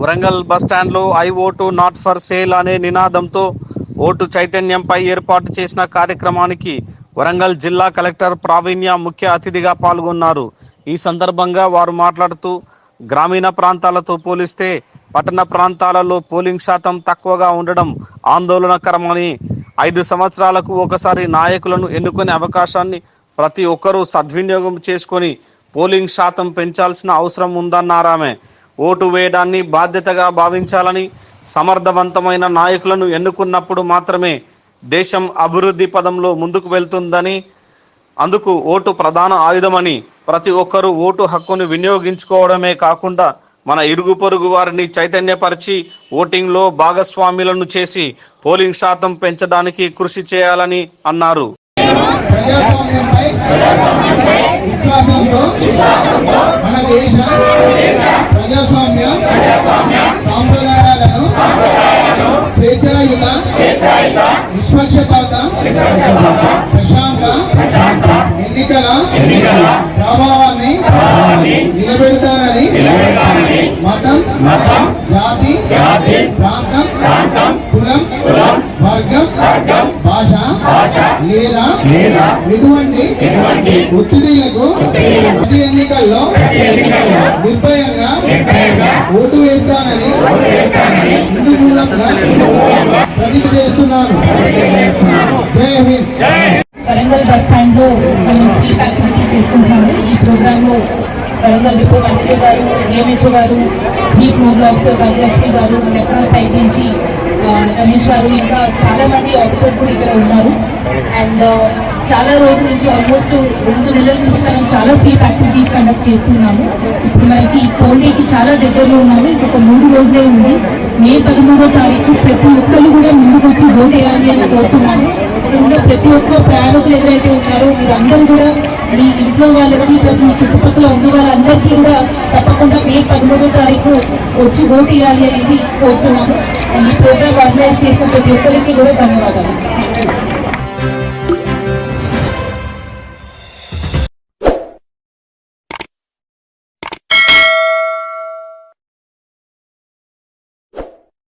వరంగల్ బస్టాండ్లో I vote not for sale అనే నినాదంతో ఓటు చైతన్యంపై ఏర్పాటు చేసిన కార్యక్రమానికి వరంగల్ జిల్లా కలెక్టర్ ప్రావీణ్య ముఖ్య అతిథిగా పాల్గొన్నారు. ఈ సందర్భంగా వారు మాట్లాడుతూ గ్రామీణ ప్రాంతాలతో పోలిస్తే పట్టణ ప్రాంతాలలో పోలింగ్ శాతం తక్కువగా ఉండడం ఆందోళనకరమని ఐదు సంవత్సరాలకు ఒకసారి నాయకులను ఎన్నుకునే అవకాశాన్ని ప్రతి ఒక్కరూ సద్వినియోగం చేసుకొని పోలింగ్ శాతం పెంచాల్సిన అవసరం ఉందన్నారామె ఓటు వేయడాన్ని బాధ్యతగా భావించాలని సమర్థవంతమైన నాయకులను ఎన్నుకున్నప్పుడు మాత్రమే దేశం అభివృద్ధి పదంలో ముందుకు వెళ్తుందని అందుకు ఓటు ప్రధాన ఆయుధమని ప్రతి ఒక్కరూ ఓటు హక్కును వినియోగించుకోవడమే కాకుండా మన ఇరుగు పొరుగు వారిని చైతన్యపరిచి ఓటింగ్లో భాగస్వాములను చేసి పోలింగ్ శాతం పెంచడానికి కృషి చేయాలని అన్నారు. ప్రజాస్వామ్యంపై విశ్వాసంతో మన దేశ ప్రజాస్వామ్య సాంప్రదాయాలను స్వేచ్ఛాయుత నిష్పక్షపాత ప్రశాంత ఎన్నికల ప్రభావాన్ని నిలబెడతానని మతం జాతి ప్రాంతం కులం వర్గం భాష లేదా ఎటువంటి ఒత్తిడిలకు ప్రతి ఎన్నికల్లో నిర్భయంగా ఓటు వేస్తానని హిందూ మూలంగా ప్రతిజ్ఞ చేస్తున్నాను. జై హింద్. వరంగల్ బస్ స్టాండ్లో మేము స్లీప్ యాక్టివిటీ చేసుకుంటున్నాము. ఈ ప్రోగ్రామ్లో వరంగల్ డిపో మేనేజర్ గారు గారు స్లీప్ మోబుల్ ఆఫీసర్ భాగ్యలక్ష్మి గారు లెఫ్టినెంట్ సైడ్ నుంచి రమేష్ గారు ఇంకా చాలా మంది ఆఫీసర్స్ కూడా ఇక్కడ ఉన్నారు. అండ్ uh, చాలా రోజుల నుంచి ఆల్మోస్ట్ రెండు నెలల నుంచి మనం చాలా స్వీప్ యాక్టివిటీస్ కండక్ట్ చేస్తున్నాము. ఇప్పుడు మనకి పోలీకి చాలా దగ్గరలో ఉన్నాము. ఇంకొక మూడు రోజులే ఉంది. మే పదమూడో తారీఖు ప్రతి ఒక్కరు కూడా ముందుకు వచ్చి ఓట్ వేయాలి అని కోరుతున్నాము. ఉన్న ప్రతి ఒక్క ప్రయాణికులు ఎవరైతే ఉన్నారో మీరందరూ కూడా మీ ఇంట్లో వాళ్ళకి ప్లస్ మీ చుట్టుపక్కల ఉన్న వాళ్ళందరికీ కూడా తప్పకుండా మే పదమూడో తారీఖు వచ్చి ఓటు వేయాలి అనేది కోరుతున్నాము. ఈ ప్రోగ్రామ్ ఆర్గనైజ్ చేసిన ప్రతి ఒక్కరికి కూడా ధన్యవాదాలు.